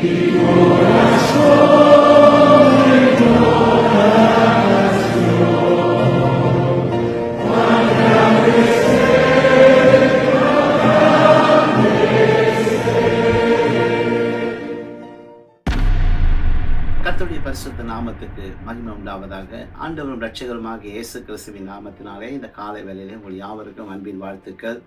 கர்த்தருடைய பரிசுத்த நாமத்துக்கு மகிமை உண்டாவதாக. ஆண்டவரும் ரட்சகருமாக இயேசு கிறிஸ்துவின் நாமத்தினாலே இந்த காலை வேலையிலே உங்கள் யாவருக்கும் அன்பின் வாழ்த்துக்கள்.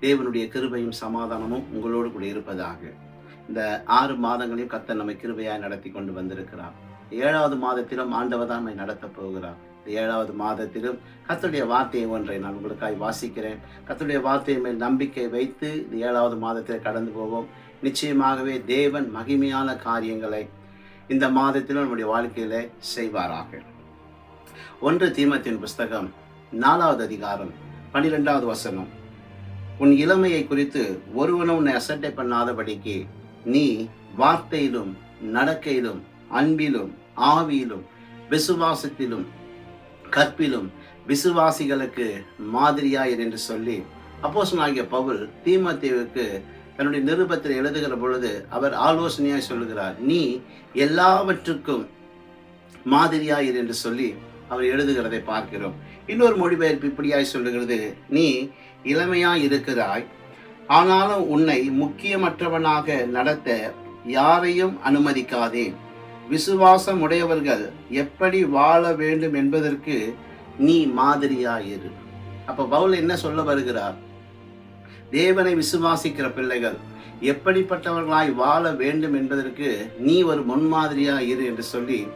தேவனுடைய கிருபையும் சமாதானமும் உங்களோடு கூட இருப்பதாக. இந்த ஆறு மாதங்களையும் கர்த்தர் நம்மை கிருபையாய் நடத்தி கொண்டு வந்திருக்கிறார். ஏழாவது மாதத்திலும் ஆண்டவர் தான் நம்மை நடத்தப் போகிறார். ஏழாவது மாதத்திலும் கத்துடைய வார்த்தையை ஒன்றை நான் உங்களுக்காய் வாசிக்கிறேன். கத்துடைய வார்த்தையை மேல் நம்பிக்கை வைத்து இந்த ஏழாவது மாதத்தில் கடந்து போவோம். நிச்சயமாகவே தேவன் மகிமையான காரியங்களை இந்த மாதத்திலும் நம்முடைய வாழ்க்கையில செய்வாராக. ஒன்று தீமத்தின் புஸ்தகம் நாலாவது அதிகாரம் பன்னிரெண்டாவது வசனம். உன் இளமையை குறித்து ஒருவனும் உன்னை அசட்டை பண்ணாதபடிக்கு நீ வார்த்தையிலும் நடக்கையிலும் அன்பிலும் ஆவியிலும் விசுவாசத்திலும் கற்பிலும் விசுவாசிகளுக்கு மாதிரியாயிரு என்று சொல்லி அப்போஸ்தலனாகிய பவுல் தீமத்தேவுக்கு தன்னுடைய நிருபத்தில் எழுதுகிற பொழுது அவர் ஆலோசனையாய் சொல்லுகிறார். நீ எல்லாவற்றுக்கும் மாதிரியாயிரு என்று சொல்லி அவர் எழுதுகிறதை பார்க்கிறோம். இன்னொரு மொழிபெயர்ப்பு இப்படியாய் சொல்லுகிறது. நீ இளமையாய் இருக்கிறாய் ஆனாலும் உன்னை முக்கியமற்றவனாக நடத்த யாரையும் அனுமதிக்காதே. விசுவாசம் உடையவர்கள் எப்படி வாழ வேண்டும் என்பதற்கு நீ மாதிரியாயிரு. அப்ப பவுல் என்ன சொல்ல வருகிறார்? தேவனை விசுவாசிக்கிற பிள்ளைகள் எப்படிப்பட்டவர்களாய் வாழ வேண்டும் என்பதற்கு நீ ஒரு முன்மாதிரியா இரு என்று சொல்லி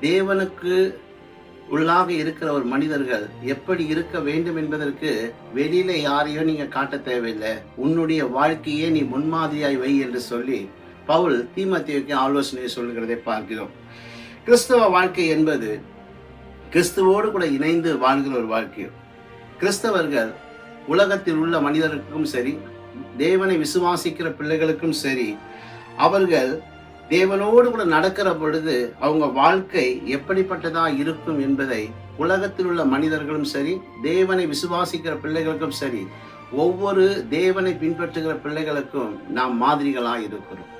தேவனுக்கு உள்ளாக இருக்கிற ஒரு மனிதர்கள் எப்படி இருக்க வேண்டும் என்பதற்கு வெளியில யாரையும் நீங்க காட்ட தேவையில்லை. உன்னுடைய வாழ்க்கையே நீ முன்மாதிரியாய் வை என்று சொல்லி பவுல் தீமத்தியோக்கு ஆலோசனை சொல்கிறதை பார்க்கிறோம். கிறிஸ்தவ வாழ்க்கை என்பது கிறிஸ்துவோடு கூட இணைந்து வாழ்கிற ஒரு வாழ்க்கை. கிறிஸ்தவர்கள் உலகத்தில் உள்ள மனிதருக்கும் சரி தேவனை விசுவாசிக்கிற பிள்ளைகளுக்கும் சரி அவர்கள் தேவனோடு கூட நடக்கிற பொழுது அவங்க வாழ்க்கை எப்படிப்பட்டதா இருக்கும் என்பதை உலகத்தில் உள்ள மனிதர்களும் சரி தேவனை விசுவாசிக்கிற பிள்ளைகளுக்கும் சரி ஒவ்வொரு தேவனை பின்பற்றுகிற பிள்ளைகளுக்கும் நாம் மாதிரிகளாக இருக்கிறோம்.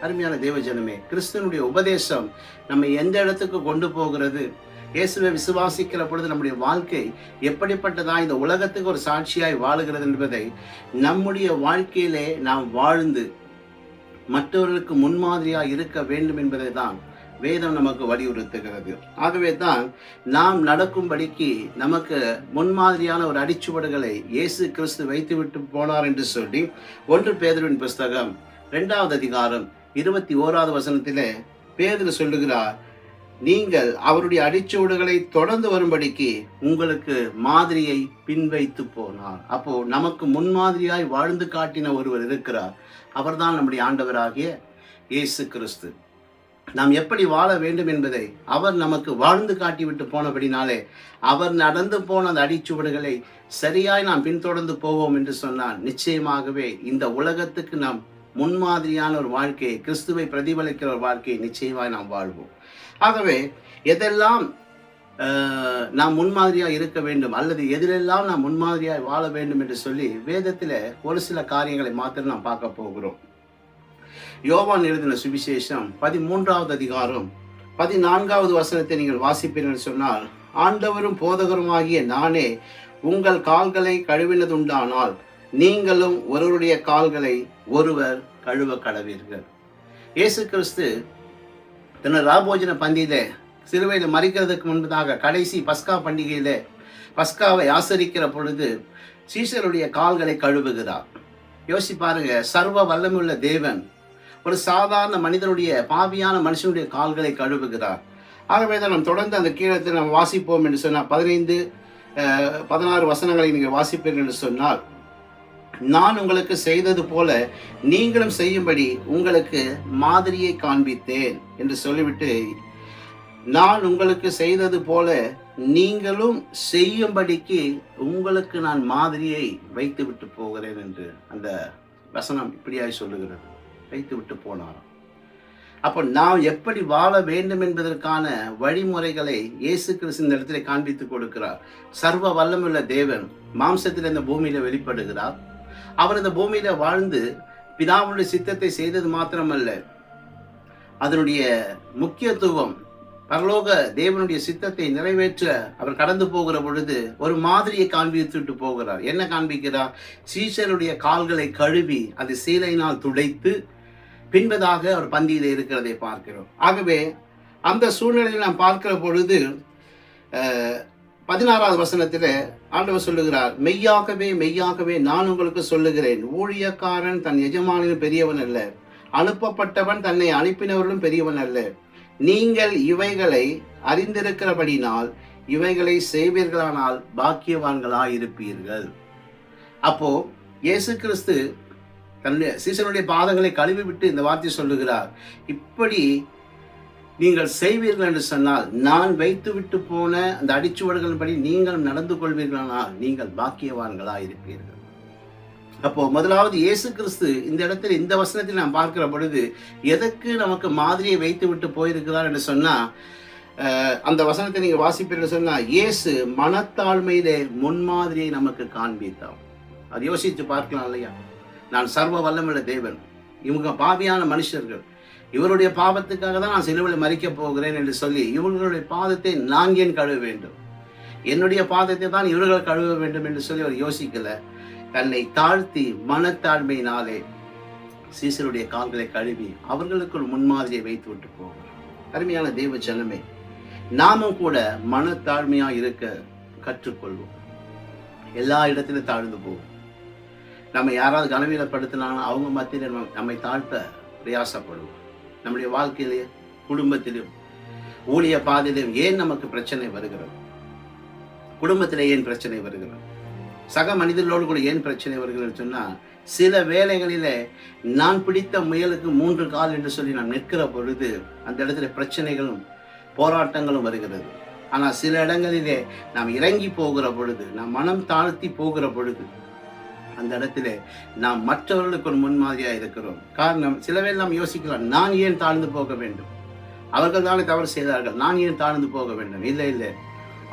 அருமையான தேவஜனமே கிறிஸ்தனுடைய உபதேசம் நம்ம எந்த இடத்துக்கு கொண்டு போகிறது? இயேசுவை விசுவாசிக்கிற பொழுது நம்முடைய வாழ்க்கை எப்படிப்பட்டதா இந்த உலகத்துக்கு ஒரு சாட்சியாய் வாழுகிறது என்பதை நம்முடைய வாழ்க்கையிலே நாம் வாழ்ந்து மற்றவர்களுக்கு முன்மாதிரியாக இருக்க வேண்டும் என்பதை தான் வேதம் நமக்கு வலியுறுத்துகிறது. ஆகவே தான் நாம் நடக்கும்படிக்கு நமக்கு முன்மாதிரியான ஒரு அடிச்சுவடுகளை இயேசு கிறிஸ்து வைத்துவிட்டு போனார் என்று சொல்லி ஒன்று பேதரின் புஸ்தகம் ரெண்டாவது அதிகாரம் இருபத்தி ஓராவது வசனத்திலே பேதர் சொல்லுகிறார் நீங்கள் அவருடைய அடிச்சுவடுகளை தொடர்ந்து வரும்படிக்கு உங்களுக்கு மாதிரியை பின்வைத்து போனார். அப்போ நமக்கு முன்மாதிரியாய் வாழ்ந்து காட்டின ஒருவர் இருக்கிறார். அவர்தான் நம்முடைய ஆண்டவராகிய இயேசு கிறிஸ்து. நாம் எப்படி வாழ வேண்டும் என்பதை அவர் நமக்கு வாழ்ந்து காட்டிவிட்டு போனபடினாலே அவர் நடந்து போன அந்த அடிச்சுவடுகளை சரியாய் நாம் பின்தொடர்ந்து போவோம் என்று சொன்னால் நிச்சயமாகவே இந்த உலகத்துக்கு நாம் முன்மாதிரியான ஒரு வாழ்க்கையை கிறிஸ்துவை பிரதிபலிக்கிற ஒரு வாழ்க்கையை நிச்சயமாய் நாம் வாழ்வோம். ஆகவே எதெல்லாம் நாம் முன்மாதிரியாக இருக்க வேண்டும். அல்லது எதிலெல்லாம் நாம் முன்மாதிரியாக வாழ வேண்டும் என்று சொல்லி வேதத்தில் ஒரு சில காரியங்களை மாத்திரம் நாம் பார்க்க போகிறோம். யோவான் எழுதின சுவிசேஷம் பதிமூன்றாவது அதிகாரம் பதினான்காவது வசனத்தை நீங்கள் வாசிப்பீர்கள் சொன்னால் ஆண்டவரும் போதகருமாகிய நானே உங்கள் கால்களை கழுவினதுண்டானால் நீங்களும் ஒருவருடைய கால்களை ஒருவர் கழுவ கடவீர்கள் இயேசு கிறிஸ்து தன்னை ராபோஜன பந்தியில சிலுவையில் மறிக்கிறதுக்கு முன்பதாக கடைசி பஸ்கா பண்டிகையில பஸ்காவை ஆசரிக்கிற பொழுது சீசருடைய கால்களை கழுவுகிறார். யோசி பாருங்க சர்வ வல்லமுள்ள தேவன் ஒரு சாதாரண மனிதனுடைய பாவியான மனுஷனுடைய கால்களை கழுவுகிறார். ஆகவே தான் நாம் தொடர்ந்து அந்த கீழத்தை நாம் வாசிப்போம் என்று சொன்னால் பதினைந்து அஹ், பதினாறு வசனங்களை நீங்கள் வாசிப்பீர்கள் என்று சொன்னால் நான் உங்களுக்கு செய்தது போல நீங்களும் செய்யும்படி உங்களுக்கு மாதிரியை காண்பித்தேன் என்று சொல்லிவிட்டு நான் உங்களுக்கு செய்தது போல நீங்களும் செய்யும்படிக்கு உங்களுக்கு நான் மாதிரியை வைத்து விட்டு போகிறேன் என்று அந்த வசனம் இப்படியாய் சொல்லுகிறது. வைத்து விட்டு போனாராம் அப்போ நாம் எப்படி வாழ வேண்டும் என்பதற்கான வழிமுறைகளை இயேசு கிறிஸ்து இந்த இடத்துல காண்பித்து கொடுக்கிறார். சர்வ வல்லமுள்ள தேவன் மாம்சத்தில் இந்த பூமியில வெளிப்படுகிறார். அவர் இந்த பூமியில வாழ்ந்து பிதாவுடைய சித்தத்தை செய்தது மாத்திரமல்ல அதனுடைய முக்கியத்துவம் பரலோக தேவனுடைய சித்தத்தை நிறைவேற்ற அவர் கடந்து போகிற பொழுது ஒரு மாதிரியை காண்பித்துட்டு போகிறார். என்ன காண்பிக்கிறார்? சீசருடைய கால்களை கழுவி அது சீலையினால் துடைத்து பின்பதாக அவர் பந்தியில் இருக்கிறதை பார்க்கிறோம். ஆகவே அந்த சூழ்நிலையில் நாம் பார்க்கிற பொழுது பதினாறாவது வசனத்தில் ஆண்டவர் சொல்லுகிறார் மெய்யாகவே மெய்யாகவே நான் உங்களுக்கு சொல்லுகிறேன் ஊழியக்காரன் தன் எஜமானிலும் பெரியவன் அல்ல அனுப்பப்பட்டவன் தன்னை அனுப்பினவர்களும் பெரியவன் அல்ல. நீங்கள் இவைகளை அறிந்திருக்கிறபடினால் இவைகளை செய்வீர்களானால் பாக்கியவான்களாக இருப்பீர்கள் அப்போ இயேசு கிறிஸ்து தன்னுடைய சீசனுடைய பாதங்களை கழுவி விட்டு இந்த வார்த்தை சொல்லுகிறார். இப்படி நீங்கள் செய்வீர்கள் என்று சொன்னால் நான் வைத்து விட்டு போன அந்த அடிச்சுவடுகளின்படி நீங்கள் நடந்து கொள்வீர்களானால் நீங்கள் பாக்கியவான்களாக இருப்பீர்கள் அப்போ முதலாவது இயேசு கிறிஸ்து இந்த இடத்துல இந்த வசனத்தில் நாம் பார்க்கிற பொழுது எதற்கு நமக்கு மாதிரியை வைத்து விட்டு போயிருக்கிறார் என்று சொன்னா அந்த வசனத்தை நீங்க வாசிப்பீர்கள் சொன்னா இயேசு மனத்தாழ்மையிலே முன்மாதிரியை நமக்கு காண்பித்தார். அது யோசித்து பார்க்கலாம் இல்லையா? நான் சர்வ வல்லமுள்ள தேவன் இவங்க பாவியான மனுஷர்கள். இவருடைய பாவத்துக்காக தான் நான் சிலுவையில் மறிக்கப் போகிறேன் என்று சொல்லி இவர்களுடைய பாதத்தை நான் ஏன் கழுவ வேண்டும்? என்னுடைய பாதத்தை தான் இவர்கள் கழுவ வேண்டும் என்று சொல்லி அவர் யோசிக்கலை. தன்னை தாழ்த்தி மனத்தாழ்மையினாலே சீசருடைய கால்களை கழுவி அவர்களுக்குள் முன்மாதிரியை வைத்து விட்டு போவார் அருமையான தெய்வ ஜனமே நாமும் கூட மனத்தாழ்மையா இருக்க கற்றுக்கொள்வோம். எல்லா இடத்திலும் தாழ்ந்து போவோம். நம்ம யாராவது கனவீனப்படுத்தினாலும் அவங்க மத்தியில் நம்ம நம்மை தாழ்த்த பிரயாசப்படுவோம். நம்முடைய வாழ்க்கையிலேயே குடும்பத்திலும் ஊழிய பாதையிலும் ஏன் நமக்கு பிரச்சனை வருகிறது? குடும்பத்திலே ஏன் பிரச்சனை வருகிறது? சக மனிதர்களோடு கூட ஏன் பிரச்சனை வருகிறது சொன்னால் சில வேளைகளிலே நான் பிடித்த முயலுக்கு மூன்று கால் என்று சொல்லி நாம் நிற்கிற பொழுது அந்த இடத்துல பிரச்சனைகளும் போராட்டங்களும் வருகிறது. ஆனால் சில இடங்களிலே நாம் இறங்கி போகிற பொழுது நாம் மனம் தாழ்த்தி போகிற பொழுது அந்த இடத்துல நாம் மற்றவர்களுக்கு ஒரு முன்மாதிரியாக இருக்கிறோம். காரணம் சிலவே நாம் யோசிக்கலாம் நான் ஏன் தாழ்ந்து போக வேண்டும்? அவர்கள் தானே தவறு செய்தார்கள் நான் ஏன் தாழ்ந்து போக வேண்டும்? இல்லை இல்லை.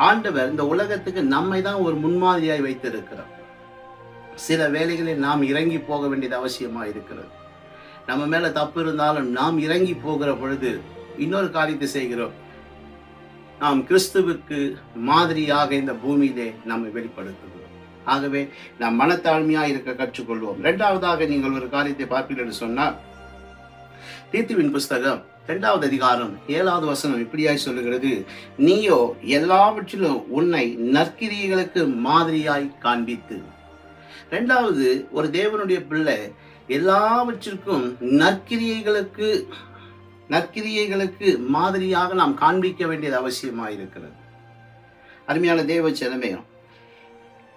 ஆண்டவர் இந்த உலகத்துக்கு நம்மை தான் ஒரு முன்மாதிரியாய் வைத்திருக்கிறார். சில வேளைகளில் நாம் இறங்கி போக வேண்டியது அவசியமா இருக்கிறது. நம்ம மேல தப்பு இருந்தாலும் நாம் இறங்கி போகிற பொழுது இன்னொரு காரியத்தை செய்கிறோம். நாம் கிறிஸ்துவுக்கு மாதிரியாக இந்த பூமியிலே நம்மை வெளிப்படுத்துகிறோம். ஆகவே நாம் மனத்தாழ்மையா இருக்க கற்றுக்கொள்வோம். இரண்டாவதாக நீங்கள் ஒரு காரியத்தை பார்ப்பீர்கள் என்று சொன்னால் தீத்துவின் புஸ்தகம் இரண்டாவது அதிகாரம் ஏழாவது வசனம் இப்படியாய் சொல்லுகிறது. நீயோ எல்லாவற்றிலும் உன்னை நற்கிரியைகளுக்கு மாதிரியாய் காண்பித்து. ரெண்டாவது ஒரு தேவனுடைய பிள்ளை எல்லாவற்றிற்கும் நற்கிரியைகளுக்கு நற்கிரியைகளுக்கு மாதிரியாக நாம் காண்பிக்க வேண்டியது அவசியமாக இருக்கிறது. அருமையான தேவ செலமையம்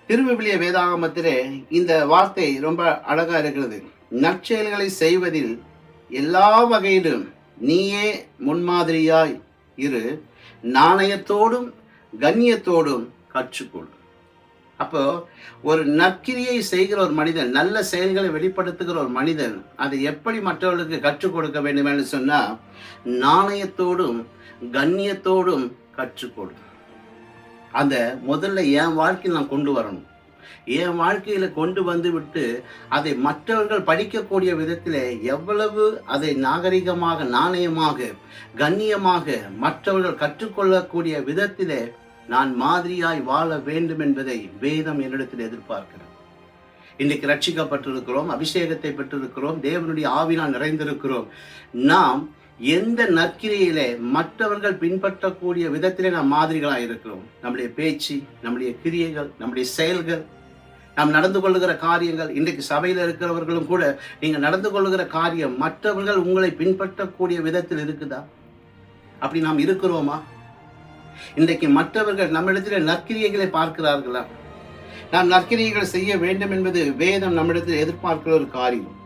திருவிவிலிய வேதாகமத்திலே இந்த வார்த்தை ரொம்ப அழகா இருக்கிறது. நற்செயல்களை செய்வதில் எல்லா வகையிலும் நீயே முன்மாதிரியாய் இரு. நாணயத்தோடும் கண்ணியத்தோடும் கற்றுக்கொள். அப்போ ஒரு நற்கிரியை செய்கிற ஒரு மனிதன் நல்ல செயல்களை வெளிப்படுத்துகிற ஒரு மனிதன் அதை எப்படி மற்றவர்களுக்கு கற்றுக் கொடுக்க வேண்டும் என்று சொன்னால் நாணயத்தோடும் கண்ணியத்தோடும் கற்றுக்கொடு அந்த முதல்ல என் வாழ்க்கையில் நான் கொண்டு வரணும். என் வாழ்க்கையில கொண்டு வந்து விட்டு அதை மற்றவர்கள் படிக்கக்கூடிய விதத்திலே எவ்வளவு அதை நாகரிகமாக நாணயமாக கண்ணியமாக மற்றவர்கள் கற்றுக்கொள்ளக்கூடிய விதத்திலே நான் மாதிரியாய் வாழ வேண்டும் என்பதை வேதம் என்னிடத்தில் எதிர்பார்க்கிறது. இன்றைக்கு ரட்சிக்கப்பட்டிருக்கிறோம் அபிஷேகத்தை பெற்றிருக்கிறோம் தேவனுடைய ஆவினால் நிறைந்திருக்கிறோம். நாம் எந்த நற்கிரையிலே மற்றவர்கள் பின்பற்றக்கூடிய விதத்திலே நாம் மாதிரிகளாக இருக்கிறோம். நம்முடைய பேச்சு நம்முடைய கிரியைகள் நம்முடைய செயல்கள் நாம் நடந்து கொள்ளுகிற காரியங்கள் இன்றைக்கு சபையில் இருக்கிறவர்களும் கூட நீங்கள் நடந்து கொள்ளுகிற காரியம் மற்றவர்கள் உங்களை பின்பற்றக்கூடிய விதத்தில் இருக்குதா? அப்படி நாம் இருக்கிறோமா? இன்றைக்கு மற்றவர்கள் நம்மிடத்தில் நற்கிரியைகளை பார்க்கிறார்களா? நாம் நற்கிரியைகள் செய்ய வேண்டும் என்பது வேதம் நம்மிடத்தில் எதிர்பார்க்கிற ஒரு காரியம்.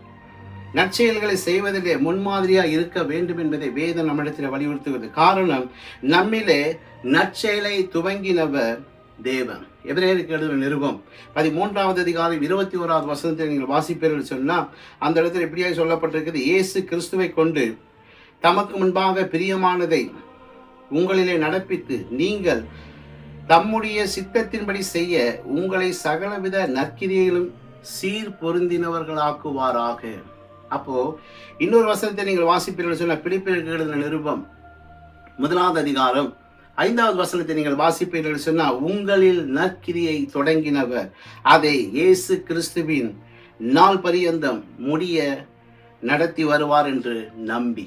நற்செயல்களை செய்வதிலே முன்மாதிரியாக இருக்க வேண்டும் என்பதை வேதம் நம்மிடத்தில் வலியுறுத்துகிறது. காரணம் நம்மிலே நற்செயலை துவங்கினவர் தேவன். எபிரேயருக்கு எழுதின நிருபம் பதிமூன்றாவது அதிகாரம் இருபத்தி ஓராவது வசனத்தை நீங்கள் வாசிப்பீர்கள் சொன்னால் அந்த இடத்துல இப்படியாக சொல்லப்பட்டிருக்கிறது. இயேசு கிறிஸ்துவை கொண்டு தமக்கு முன்பாக பிரியமானதை உங்களிலே நடப்பித்து நீங்கள் தம்முடைய சித்தத்தின்படி செய்ய உங்களை சகலவித நற்கிரியைகளும் சீர் பொருந்தினவர்களாக்குவாராக. அப்போ இன்னொரு வசனத்தை நீங்கள் வாசிப்பீர்கள் சொன்ன பிலிப்பிற்கு எழுதின நிருபம் முதலாவது அதிகாரம் ஐந்தாவது வசனத்தை நீங்கள் வாசிப்பீர்கள் சொன்னால் உங்களில் நற்கிரியை தொடங்கினவர் அதை இயேசு கிறிஸ்துவின் நாள் பரியந்தம் முடிய நடத்தி வருவார் என்று நம்பி.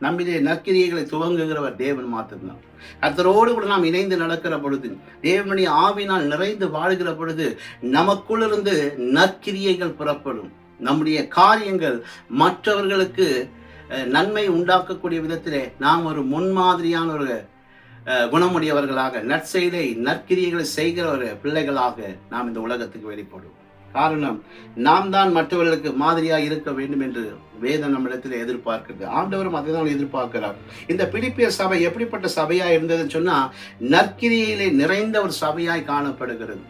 நம்மிலே நற்கிரியைகளை துவங்குகிறவர் தேவன் மாத்திருந்தான் கர்த்தரோடு கூட நாம் இணைந்து நடக்கிற பொழுது தேவனுடைய ஆவினால் நிறைந்து வாழ்கிற பொழுது நமக்குள்ளிருந்து நற்கிரியைகள் புறப்படும். நம்முடைய காரியங்கள் மற்றவர்களுக்கு நன்மை உண்டாக்கக்கூடிய விதத்திலே நாம் ஒரு முன்மாதிரியான ஒரு குணமுடையவர்களாக நற்செயலை நற்கிரியைகளை செய்கிற ஒரு பிள்ளைகளாக நாம் இந்த உலகத்துக்கு வெளிப்படுவோம். காரணம் நாம் தான் மற்றவர்களுக்கு மாதிரியாக இருக்க வேண்டும் என்று வேதம் நம்மிடத்தில் எதிர்பார்க்கிறது. ஆண்டவரும் அதை தான் எதிர்பார்க்கிறார். இந்த பிடிப்பிய சபை எப்படிப்பட்ட சபையாக இருந்ததுன்னு சொன்னால் நற்கிரியிலே நிறைந்த ஒரு சபையாய் காணப்படுகிறது.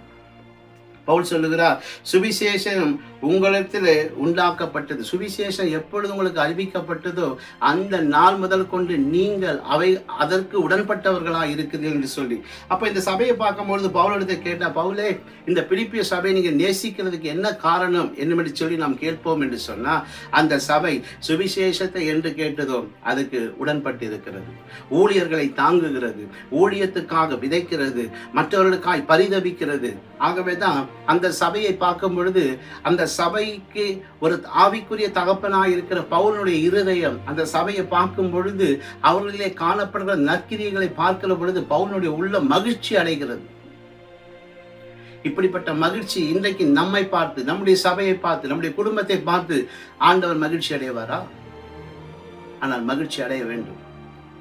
பவுல் சொல்லுகிறார் சுவிசேஷம் உங்களிடத்தில் உண்டாக்கப்பட்டது. சுவிசேஷம் எப்பொழுது உங்களுக்கு அறிவிக்கப்பட்டதோ அந்த நாள் முதல் கொண்டு நீங்கள் அவை அதற்கு உடன்பட்டவர்களாக இருக்குது என்று சொல்லி. அப்போ இந்த சபையை பார்க்கும்பொழுது பவுலிடத்தை கேட்டால் பவுலே இந்த பிலிப்பிய சபையை நீங்கள் நேசிக்கிறதுக்கு என்ன காரணம்? என்று சொல்லி நாம் கேட்போம் என்று சொன்னால் அந்த சபை சுவிசேஷத்தை என்று கேட்டதோ அதுக்கு உடன்பட்டு இருக்கிறது ஊழியர்களை தாங்குகிறது ஊழியத்துக்காக விதைக்கிறது மற்றவர்களுக்காய் பரிதவிக்கிறது ஆகவே தான் அந்த சபையை பார்க்கும் பொழுது அந்த சபைக்கு ஒரு ஆவிக்குரிய தகப்பனாக இருக்கிற பவுலனுடைய இருதயம் அந்த சபையை பார்க்கும் பொழுது அவர்களிலே காணப்படுகிற நற்கிரியங்களை பார்க்கிற பொழுது பவுலனுடைய உள்ள மகிழ்ச்சி அடைகிறது. இப்படிப்பட்ட மகிழ்ச்சி இன்றைக்கு நம்மை பார்த்து நம்முடைய சபையை பார்த்து நம்முடைய குடும்பத்தை பார்த்து ஆண்டவர் மகிழ்ச்சி அடைவாரா? ஆனால் மகிழ்ச்சி அடைய வேண்டும்.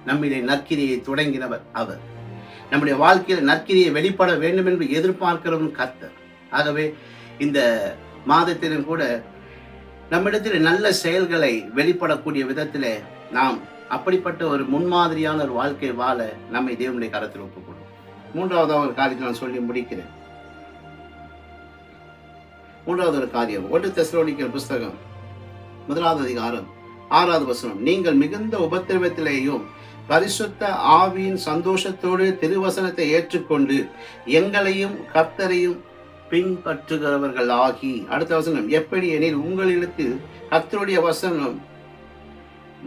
நம்மிலே நற்கிரியை தொடங்கினவர் அவர். நம்முடைய வாழ்க்கையில் நற்கிரியை வெளிப்பட வேண்டும் என்று எதிர்பார்க்கிறவன் கர்த்தர். ஆகவே இந்த மாதத்திலும் கூட நம்மிடத்தில் நல்ல செயல்களை வெளிப்படக்கூடிய விதத்திலே நாம் அப்படிப்பட்ட ஒரு முன்மாதிரியான ஒரு வாழ்க்கை வாழ நம்மை தேவனுடைய கரத்தில் ஒப்புக்கொள்ளும் மூன்றாவதாக ஒரு காரியத்தை நான் சொல்லி முடிக்கிறேன். மூன்றாவது ஒரு காரியம் ஒன்று தெசலோனிக்கர் புஸ்தகம் முதலாவது அதிகாரம் ஆறாவது வசனம். நீங்கள் மிகுந்த உபத்திரவத்திலேயும் பரிசுத்த ஆவியின் சந்தோஷத்தோடு திருவசனத்தை ஏற்றுக்கொண்டு எங்களையும் கர்த்தரையும் பின்பற்றுகிறவர்கள் ஆகி அடுத்த வசனம் எப்படி எனில் உங்களுக்கு கத்தருடைய வசனம்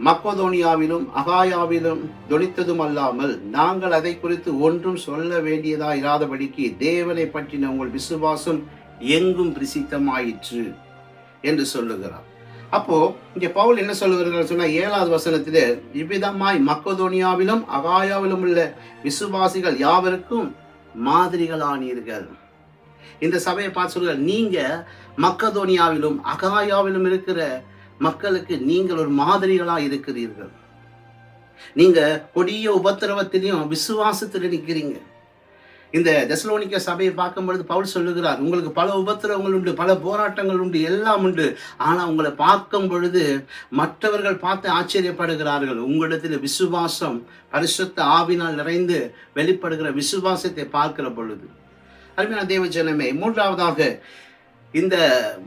மக்கோதோனியாவிலும் அகாயாவிலும் தொனித்ததும் அல்லாமல் நாங்கள் அதை குறித்து ஒன்றும் சொல்ல வேண்டியதா இராதபடிக்கு தேவனை பற்றின உங்கள் விசுவாசம் எங்கும் பிரசித்தமாயிற்று என்று சொல்லுகிறார். அப்போ இங்க பவுல் என்ன சொல்லுகிறார் சொன்னா ஏழாவது வசனத்திலே இவ்விதமாய் மக்கதோனியாவிலும் அகாயாவிலும் உள்ள விசுவாசிகள் யாவருக்கும் மாதிரிகளானீர்கள். இந்த சபையை பார்த்து சொல்லுகிறார் நீங்க மக்கதோனியாவிலும் அகாயாவிலும் இருக்கிற மக்களுக்கு நீங்கள் ஒரு மாதிரிகளாக இருக்கிறீர்கள். நீங்க கொடிய உபத்திரவத்திலையும் விசுவாசத்தில் நிற்கிறீங்க இந்த தெசலோனிக்க சபையை பார்க்கும் பொழுது பவுல் சொல்லுகிறார் உங்களுக்கு பல உபத்திரவங்கள் உண்டு பல போராட்டங்கள் உண்டு எல்லாம் உண்டு. ஆனா உங்களை பார்க்கும் பொழுது மற்றவர்கள் பார்த்து ஆச்சரியப்படுகிறார்கள். உங்களிடத்தில் விசுவாசம் பரிசுத்த ஆவினால் நிறைந்து வெளிப்படுகிற விசுவாசத்தை பார்க்கிற பொழுது. அருமையான தேவ ஜனமே மூன்றாவதாக இந்த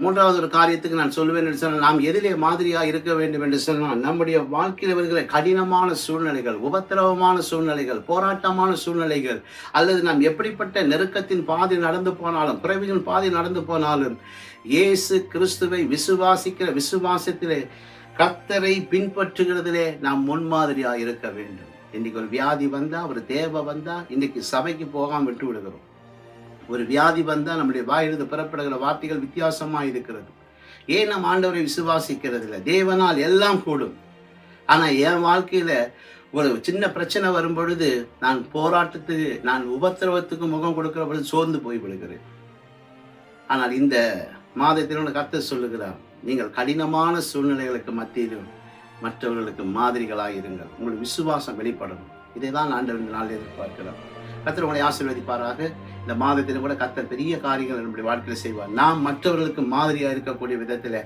மூன்றாவது ஒரு காரியத்துக்கு நான் சொல்லுவேன் என்று சொன்னால் நாம் எதிலே மாதிரியாக இருக்க வேண்டும் என்று சொன்னால் நம்முடைய வாழ்க்கையில் வருகிற கடினமான சூழ்நிலைகள் உபத்திரவமான சூழ்நிலைகள் போராட்டமான சூழ்நிலைகள் அல்லது நாம் எப்படிப்பட்ட நெருக்கத்தின் பாதை நடந்து போனாலும் பிறவியின் பாதை நடந்து போனாலும் இயேசு கிறிஸ்துவை விசுவாசிக்கிற விசுவாசத்திலே கத்தரை பின்பற்றுகிறதிலே நாம் முன்மாதிரியாக இருக்க வேண்டும். இன்னைக்கு ஒரு வியாதி வந்தா ஒரு தேவை வந்தா இன்னைக்கு சபைக்கு போகாம விட்டு விடுகிறோம். ஒரு வியாதி வந்தால் நம்முடைய வாயிலிருந்து புறப்படுகிற வார்த்தைகள் வித்தியாசமாக இருக்கிறது. ஏன் நம் ஆண்டவரை விசுவாசிக்கிறது இல்லை தேவனால் எல்லாம் கூடும். ஆனால் என் வாழ்க்கையில் ஒரு சின்ன பிரச்சனை வரும் பொழுது நான் போராட்டத்துக்கு நான் உபத்திரவத்துக்கு முகம் கொடுக்கிற பொழுது சோர்ந்து போய் விடுகிறேன். ஆனால் இந்த மாதத்தினோட கத்த சொல்லுகிறார் நீங்கள் கடினமான சூழ்நிலைகளுக்கு மத்தியிலும் மற்றவர்களுக்கு மாதிரிகளாக இருங்கள் உங்கள் விசுவாசம் வெளிப்படணும் இதை தான் ஆண்டவர் நாள் எதிர்பார்க்கிறார். கத்தர் உங்களை ஆசீர்வதிப்பாராக. இந்த மாதத்திலும் கூட கத்தர் பெரிய காரியங்கள் நம்முடைய வாழ்க்கையில் செய்வார். நாம் மற்றவர்களுக்கு மாதிரியா இருக்கக்கூடிய விதத்தில்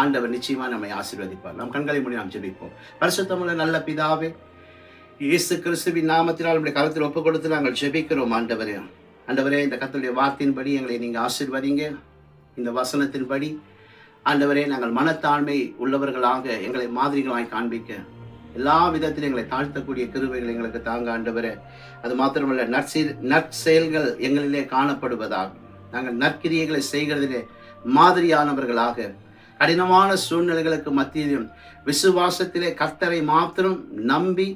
ஆண்டவர் நிச்சயமா நம்மை ஆசீர்வதிப்பார். நம் கண்களை மூடி நாம் ஜெபிப்போம். பரிசுத்தமுள்ள நல்ல பிதாவே இயேசு கிறிஸ்துவின் நாமத்தினால் நம்முடைய கருத்தில் ஒப்பு கொடுத்து நாங்கள் ஜெபிக்கிறோம் ஆண்டவரே. ஆண்டவரே இந்த கத்தருடைய வார்த்தையின்படி எங்களை நீங்கள் ஆசீர்வதிங்க. இந்த வசனத்தின்படி ஆண்டவரே நாங்கள் மனத்தாழ்மை உள்ளவர்களாக எங்களை மாதிரிகளாய் காண்பிக்க. எல்லா விதத்திலும் எங்களை தாழ்த்தக்கூடிய கிருவைகள் எங்களுக்கு தாங்க ஆண்டவரே. அது மாத்திரமல்ல நற்சி நற்செயல்கள் எங்களிலே காணப்படுவதாக நாங்கள் நற்கிரியைகளை செய்கிறதிலே மாதிரியானவர்களாக கடினமான சூழ்நிலைகளுக்கு மத்தியிலும் விசுவாசத்திலே கர்த்தரை மாத்திரம் நம்பி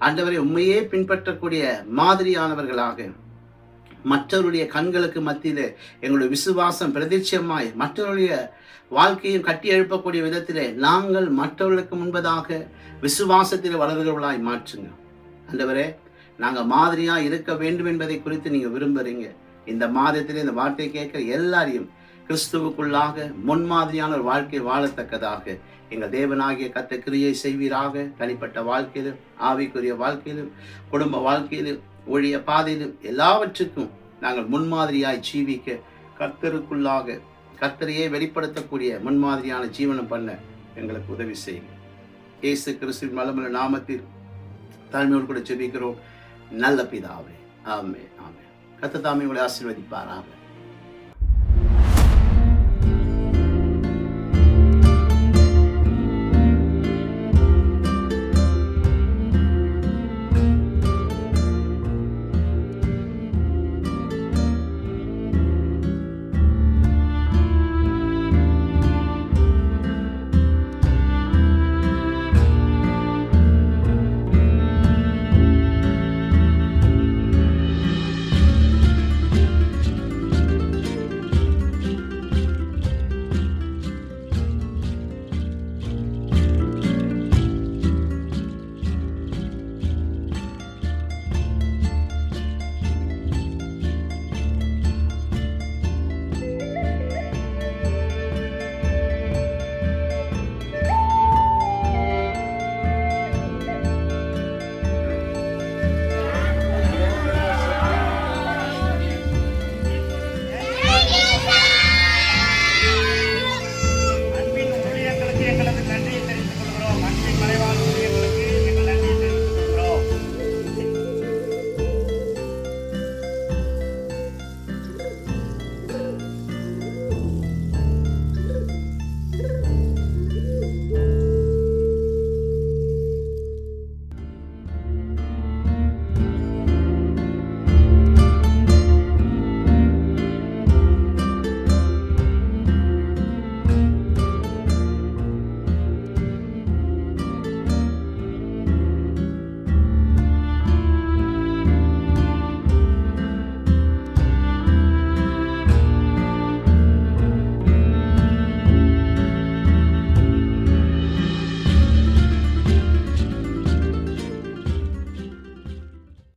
ஆண்டவரை உண்மையே பின்பற்றக்கூடிய மாதிரியானவர்களாக மற்றவருடைய கண்களுக்கு மத்தியிலே எங்களுடைய விசுவாசம் பிரதிட்சமாய் மற்றவருடைய வாழ்க்கையும் கட்டி எழுப்பக்கூடிய விதத்திலே நாங்கள் மற்றவர்களுக்கு முன்பதாக விசுவாசத்தில் வளர்கிறவர்களாய் மாற்றுங்க. அந்தவரே நாங்கள் மாதிரியாக இருக்க வேண்டும் என்பதை குறித்து நீங்கள் விரும்புகிறீங்க இந்த மாதத்தில் இந்த வார்த்தை கேட்கிற எல்லாரையும் கிறிஸ்துவுக்குள்ளாக முன்மாதிரியான ஒரு வாழ்க்கை வாழத்தக்கதாக எங்கள் தேவனாகிய கத்த கிரியை செய்வீராக. தனிப்பட்ட வாழ்க்கையிலும் ஆவிக்குரிய வாழ்க்கையிலும் குடும்ப வாழ்க்கையிலும் ஒழிய பாதையிலும் எல்லாவற்றுக்கும் நாங்கள் முன்மாதிரியாய் ஜீவிக்க கர்த்தருக்குள்ளாக கர்த்தரையே வெளிப்படுத்தக்கூடிய முன்மாதிரியான ஜீவனம் பண்ண எங்களுக்கு உதவி செய்யுங்க. இயேசு கிறிஸ்துவின் மலமல நாமத்தில் தாழ்மையோடு கூட ஜெபிக்கிறோம். நல்ல பிதாவே ஆமே ஆமே கத்த தாமே உங்களை ஆசீர்வதிப்பாராக.